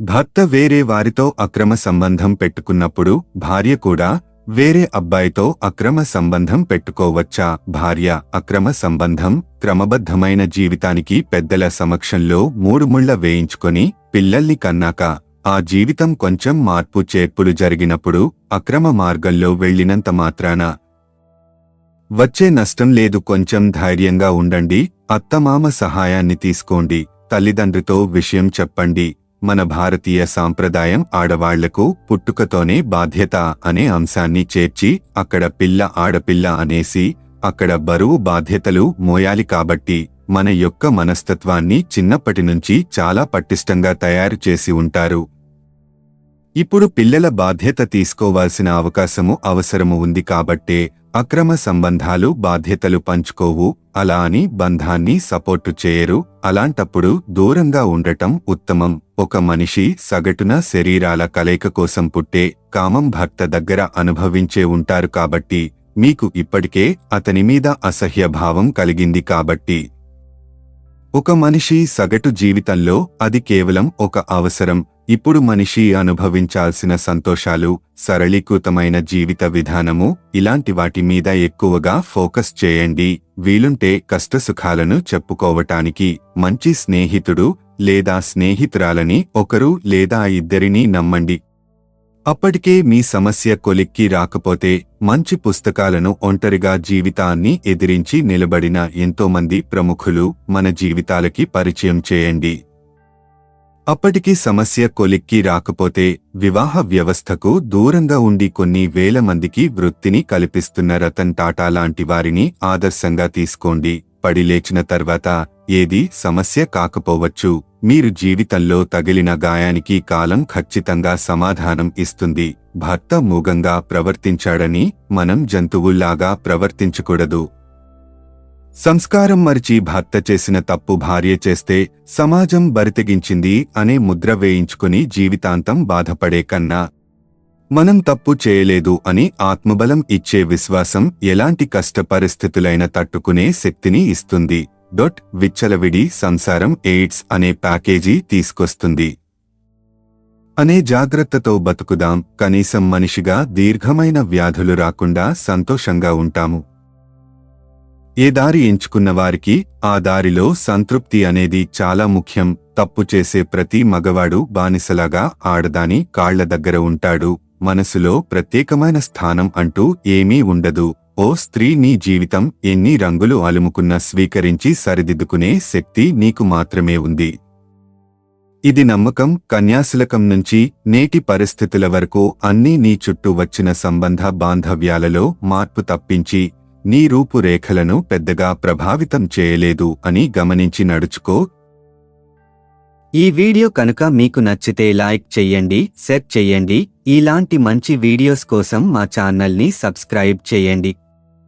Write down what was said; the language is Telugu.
భర్త వేరే వారితో అక్రమ సంబంధం పెట్టుకున్నప్పుడు భార్య కూడా వేరే అబ్బాయితో అక్రమ సంబంధం పెట్టుకోవచ్చా? భార్య అక్రమ సంబంధం క్రమబద్ధమైన జీవితానికి పెద్దల సమక్షంలో మూడు ముళ్ళ వేయించుకొని పిల్లల్ని కన్నాక ఆ జీవితం కొంచెం మార్పు చేర్పులు జరిగినప్పుడు అక్రమ మార్గంలో వెళ్ళినంత మాత్రాన. వచ్చే నష్టం లేదు కొంచెం ధైర్యంగా ఉండండి అత్తమామ సహాయాన్ని తీసుకోండి తల్లిదండ్రితో విషయం చెప్పండి. మన భారతీయ సాంప్రదాయం ఆడవాళ్ళకు పుట్టుకతోనే బాధ్యత అనే అంశాన్ని చేర్చి అక్కడ పిల్ల ఆడపిల్ల అనేసి అక్కడ బరువు బాధ్యతలు మోయాలి కాబట్టి మన యొక్క మనస్తత్వాన్ని చిన్నప్పటి నుంచి చాలా పటిష్టంగా తయారు చేసి ఉంటారు. ఇప్పుడు పిల్లల బాధ్యత తీసుకోవాల్సిన అవకాశము అవసరము ఉంది కాబట్టే అక్రమ సంబంధాలు బాధ్యతలు పంచుకోవు అలా అని బంధాన్ని సపోర్టు చేయరు. అలాంటప్పుడు దూరంగా ఉండటం ఉత్తమం. ఒక మనిషి సగటున శరీరాల కలయిక కోసం పుట్టే కామం భర్త దగ్గర అనుభవించే ఉంటారు కాబట్టి మీకు ఇప్పటికే అతని మీద అసహ్య భావం కలిగింది కాబట్టి. ఒక మనిషి సగటు జీవితంలో అది కేవలం ఒక అవసరం. ఇప్పుడు మనిషి అనుభవించాల్సిన సంతోషాలు సరళీకృతమైన జీవిత విధానము ఇలాంటి వాటి మీద ఎక్కువగా ఫోకస్ చేయండి. వీలుంటే కష్టసుఖాలను చెప్పుకోవటానికి మంచి స్నేహితుడు లేదా స్నేహితురాలని ఒకరు లేదా ఇద్దరిని నమ్మండి. అప్పటికే మీ సమస్య కొలిక్కి రాకపోతే మంచి పుస్తకాలను ఒంటరిగా జీవితాన్ని ఎదిరించి నిలబడిన ఎంతోమంది ప్రముఖులు మన జీవితాలకి పరిచయం చేయండి. అప్పటికి సమస్య కొలిక్కి రాకపోతే వివాహ వ్యవస్థకు దూరంగా ఉండి కొన్ని వేల మందికి వృత్తిని కల్పిస్తున్న రతన్ టాటా లాంటి వారిని ఆదర్శంగా తీసుకోండి. పడి లేచిన తర్వాత ఏది సమస్య కాకపోవచ్చు. మీరు జీవితంలో తగిలిన గాయానికి కాలం ఖచ్చితంగా సమాధానం ఇస్తుంది. భర్త మూగంగా ప్రవర్తించాడని మనం జంతువుల్లాగా ప్రవర్తించకూడదు. సంస్కారం మరిచి భర్త చేసిన తప్పు భార్య చేస్తే సమాజం బరితెగించింది అనే ముద్ర వేయించుకుని జీవితాంతం బాధపడే కన్నా మనం తప్పు చేయలేదు అని ఆత్మబలం ఇచ్చే విశ్వాసం ఎలాంటి కష్ట పరిస్థితులైన తట్టుకునే శక్తిని ఇస్తుంది. డొట్ విచ్చలవిడి సంసారం ఎయిడ్స్ అనే ప్యాకేజీ తీసుకొస్తుంది. అనే జాగ్రత్తతో బతుకుదాం. కనీసం మనిషిగా దీర్ఘమైన వ్యాధులు రాకుండా సంతోషంగా ఉంటాము. ఏ దారి ఎంచుకున్న వారికి ఆ దారిలో సంతృప్తి అనేది చాలా ముఖ్యం. తప్పు చేసే ప్రతి మగవాడు బానిసలాగా ఆడదాని కాళ్ళ దగ్గర ఉంటాడు. మనసులో ప్రత్యేకమైన స్థానం అంటూ ఏమీ ఉండదు. ఓ స్త్రీ నీ జీవితం ఎన్ని రంగులు అలుముకున్నా స్వీకరించి సరిదిద్దుకునే శక్తి నీకు మాత్రమే ఉంది. ఇది నమ్మకం కన్యాశులకం నుంచి నేటి పరిస్థితుల వరకు అన్నీ నీ చుట్టూ వచ్చిన సంబంధ బాంధవ్యాలలో మార్పు తప్పించి నీ రూపురేఖలను పెద్దగా ప్రభావితం చేయలేదు అని గమనించి నడుచుకో. ఈ వీడియో కనుక మీకు నచ్చితే లైక్ చెయ్యండి షేర్ చెయ్యండి ఇలాంటి మంచి వీడియోస్ కోసం మా ఛానల్ని సబ్స్క్రైబ్ చేయండి.